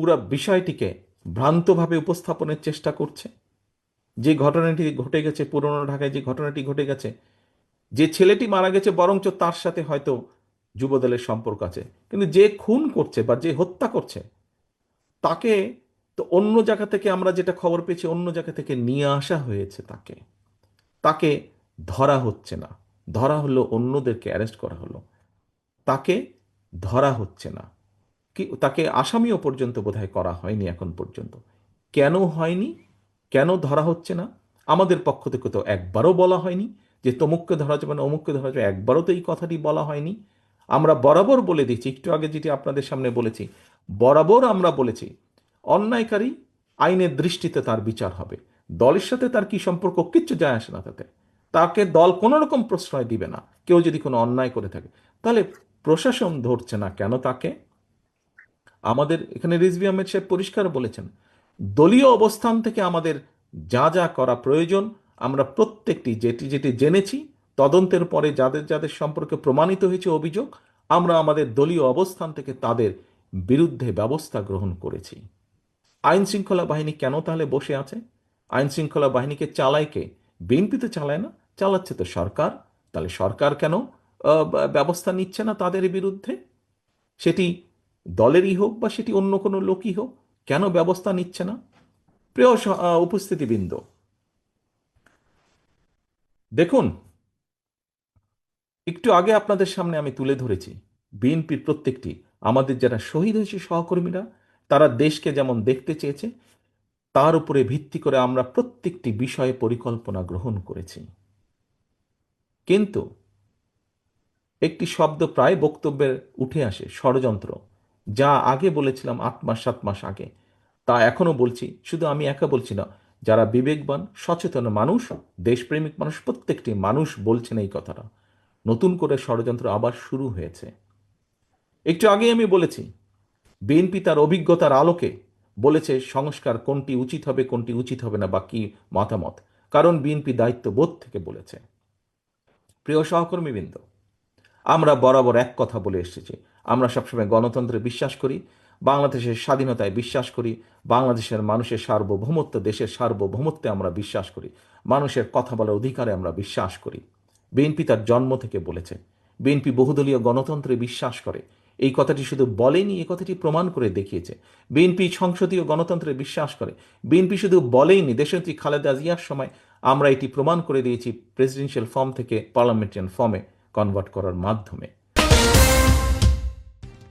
পুরো বিষয়টিকে ভ্রান্তভাবে উপস্থাপনের চেষ্টা করছে। যে ঘটনাটি ঘটে গেছে, পুরনো ঢাকায় যে ঘটনাটি ঘটে গেছে, যে ছেলেটি মারা গেছে, বরঞ্চ তার সাথে হয়তো যুবদলের সম্পর্ক আছে। কিন্তু যে খুন করছে বা যে হত্যা করছে, তাকে তো অন্য জায়গা থেকে আমরা যেটা খবর পেয়েছি, অন্য জায়গা থেকে নিয়ে আসা হয়েছে তাকে। তাকে ধরা হচ্ছে না। ধরা হলো, অন্যদেরকে অ্যারেস্ট করা হলো। তাকে ধরা হচ্ছে না। কি, তাকে আসামিও পর্যন্ত বোধহয় করা হয়নি এখন পর্যন্ত। কেন হয়নি? কেন ধরা হচ্ছে না? আমাদের পক্ষ থেকে তো একবারও বলা হয়নি যে তমুককে ধরা যাবে না, অমুককে ধরা যাবে একবারও তো এই কথাটি বলা হয়নি। আমরা বরাবর বলে দিচ্ছি, একটু আগে যেটি আপনাদের সামনে বলেছি, বরাবর আমরা বলেছি, অন্যায়কারী আইনের দৃষ্টিতে তার বিচার হবে। দলের সাথে তার কি সম্পর্ক? কিচ্ছু যায় আসে না তাতে। তাকে দল কোনো রকম প্রশ্রয় দিবে না। কেউ যদি কোনো অন্যায় করে থাকে, তাহলে প্রশাসন ধরছে না কেন তাকে? আমাদের এখানে রিজভি আহমেদ সাহেব পরিষ্কার বলেছেন, দলীয় অবস্থান থেকে আমাদের যা যা করা প্রয়োজন, আমরা প্রত্যেকটি যেটি যেটি জেনেছি, তদন্তের পরে যাদের যাদের সম্পর্কে প্রমাণিত হয়েছে অভিযোগ, আমরা আমাদের দলীয় অবস্থান থেকে তাদের বিরুদ্ধে ব্যবস্থা গ্রহণ করেছি। আইন শৃঙ্খলা বাহিনী কেন তাহলে বসে আছে? আইন শৃঙ্খলা বাহিনীকে চালায় কে? বিএনপি তো চালায় না, চালাচ্ছে তো সরকার। তাহলে সরকার কেন ব্যবস্থা নিচ্ছে না তাদের বিরুদ্ধে? সেটি দলেরই হোক বা সেটি অন্য কোনো লোকই হোক, কেন ব্যবস্থা নিচ্ছে না? প্রিয় উপস্থিতিবৃন্দ, দেখুন, একটু আগে আপনাদের সামনে আমি তুলে ধরেছি, বিএনপির প্রত্যেকটি, আমাদের যারা শহীদ হয়েছে সহকর্মীরা, তারা দেশকে যেমন দেখতে চেয়েছে, তার উপরে ভিত্তি করে আমরা প্রত্যেকটি বিষয়ে পরিকল্পনা গ্রহণ করেছি। কিন্তু, একটি শব্দ প্রায় বক্তব্যে উঠে আসে, ষড়যন্ত্র। যা আগে বলেছিলাম আট মাস, সাত মাস আগে, তা এখনও বলছি। শুধু আমি একা বলছি না, যারা বিবেকবান, সচেতন মানুষ, দেশপ্রেমিক মানুষ, প্রত্যেকটি মানুষ বলছেন এই কথাটা। নতুন করে ষড়যন্ত্র আবার শুরু হয়েছে। একটু আগে আমি বলেছি, বিএনপি তার অভিজ্ঞতার আলোকে বলেছে সংস্কার কোনটি উচিত হবে, কোনটি উচিত হবে না, বা কি মতামত। কারণ বিএনপি দায়িত্ববোধ থেকে বলেছে। প্রিয় সহকর্মীবৃন্দ, আমরা বরাবর এক কথা বলে এসেছি। আমরা সবসময় গণতন্ত্রে বিশ্বাস করি, বাংলাদেশের স্বাধীনতায় বিশ্বাস করি, বাংলাদেশের মানুষের সার্বভৌমত্ব, দেশের সার্বভৌমত্বে আমরা বিশ্বাস করি, মানুষের কথা বলার অধিকারে আমরা বিশ্বাস করি। বিএনপি তার জন্ম থেকে বলেছে বিএনপি বহুদলীয় গণতন্ত্রে বিশ্বাস করে। এই কথাটি শুধু বলেনি, এই কথাটি প্রমাণ করে দেখিয়েছে। বিএনপি সংসদীয় গণতন্ত্রে বিশ্বাস করে। বিএনপি শুধু বলেইনি, দেশনেত্রী খালেদা জিয়ার সময় আমরা এটি প্রমাণ করে দিয়েছি প্রেসিডেন্সিয়াল ফর্ম থেকে পার্লামেন্টারিয়ান ফর্মে কনভার্ট করার মাধ্যমে।